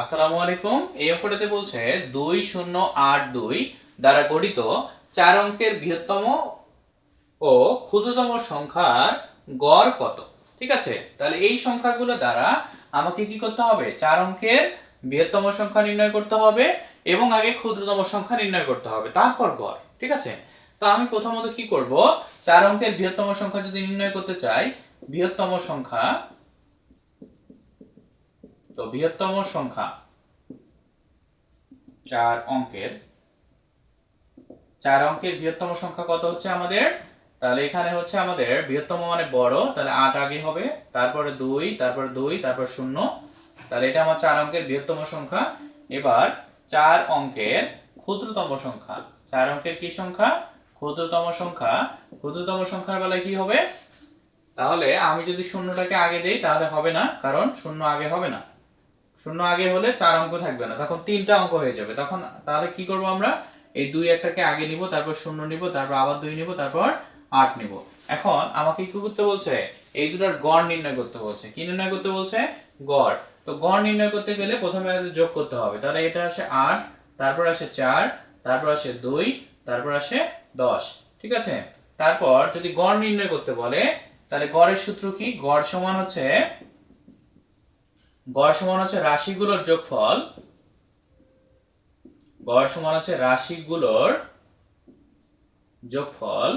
আসসালামু আলাইকুম। এই অঙ্কটাতে বলছে দুই শূন্য আট দুই দ্বারা গঠিত চার অঙ্কের বৃহত্তম ও ক্ষুদ্রতম সংখ্যার গড় কত? ঠিক আছে? তাহলে এই সংখ্যাগুলো দ্বারা আমাকে কি করতে হবে? চার অঙ্কের বৃহত্তম সংখ্যা নির্ণয় করতে হবে এবং আগে ক্ষুদ্রতম সংখ্যা নির্ণয় করতে হবে। তারপর গড়। ঠিক আছে? তো আমি প্রথমত কি করব? চার অঙ্কের বৃহত্তম সংখ্যা যদি নির্ণয় করতে চাই, বৃহত্তম সংখ্যা তো বৃহত্তম সংখ্যা চার অঙ্কের। চার অঙ্কের বৃহত্তম সংখ্যা কত হচ্ছে আমাদের? তাহলে এখানে হচ্ছে আমাদের বৃহত্তম মানে বড়, তাহলে আট আগে হবে, তারপরে দুই তারপরে দুই, তারপর শূন্য। তাহলে এটা আমার চার অঙ্কের বৃহত্তম সংখ্যা। এবার চার অঙ্কের ক্ষুদ্রতম সংখ্যা। চার অঙ্কের কি সংখ্যা? ক্ষুদ্রতম সংখ্যা। ক্ষুদ্রতম সংখ্যার বেলায় কি হবে? তাহলে আমি যদি শূন্যটাকে আগে দেই, তাহলে হবে না, কারণ শূন্য আগে হবে না। শূন্য আগে হলে চার অঙ্ক থাকবে না, তখন তিনটা অঙ্ক হয়ে যাবে। তখন তাহলে কি করব আমরা? এই দুই একটাকে আগে নিব, তারপর শূন্য নিব, তারপর আবার দুই নিব, তারপর আট নিব। এখন আমাকে কি করতে বলছে? এই দুটার গড় নির্ণয় করতে বলছে। কি নির্ণয় করতে বলছে? গড়। তো গড় নির্ণয় করতে গেলে প্রথমে যোগ করতে হবে। তাহলে এটা আসে আট, তারপর আসে চার, তারপর আসে দুই, তারপর আসে দশ। ঠিক আছে? তারপর যদি গড় নির্ণয় করতে বলে, তাহলে গড়ের সূত্র কি? গড় সমান হচ্ছে গড় সমান হচ্ছে রাশিগুলোর যোগফল। গড় সমান হচ্ছে রাশিগুলোর যোগফল।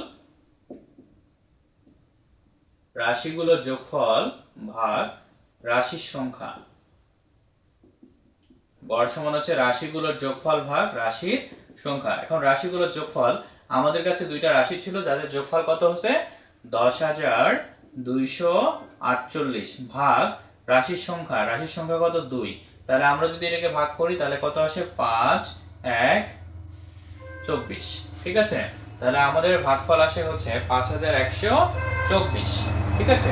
রাশিগুলোর যোগফল ভাগ রাশির সংখ্যা। গড় সমান হচ্ছে রাশিগুলোর যোগফল ভাগ রাশির সংখ্যা। এখন রাশিগুলোর যোগফল, আমাদের কাছে দুইটা রাশি ছিল, যাদের যোগফল কত হচ্ছে? দশ হাজার দুইশো আটচল্লিশ ভাগ রাশির সংখ্যা রাশির সংখ্যা কত? দুই। তাহলে আমরা যদি এটাকে ভাগ করি, তাহলে কত আসে? পাঁচ, এক, চব্বিশ। ঠিক আছে? তাহলে আমাদের ভাগফল আসে হচ্ছে পাঁচ হাজার একশো চব্বিশ। ঠিক আছে?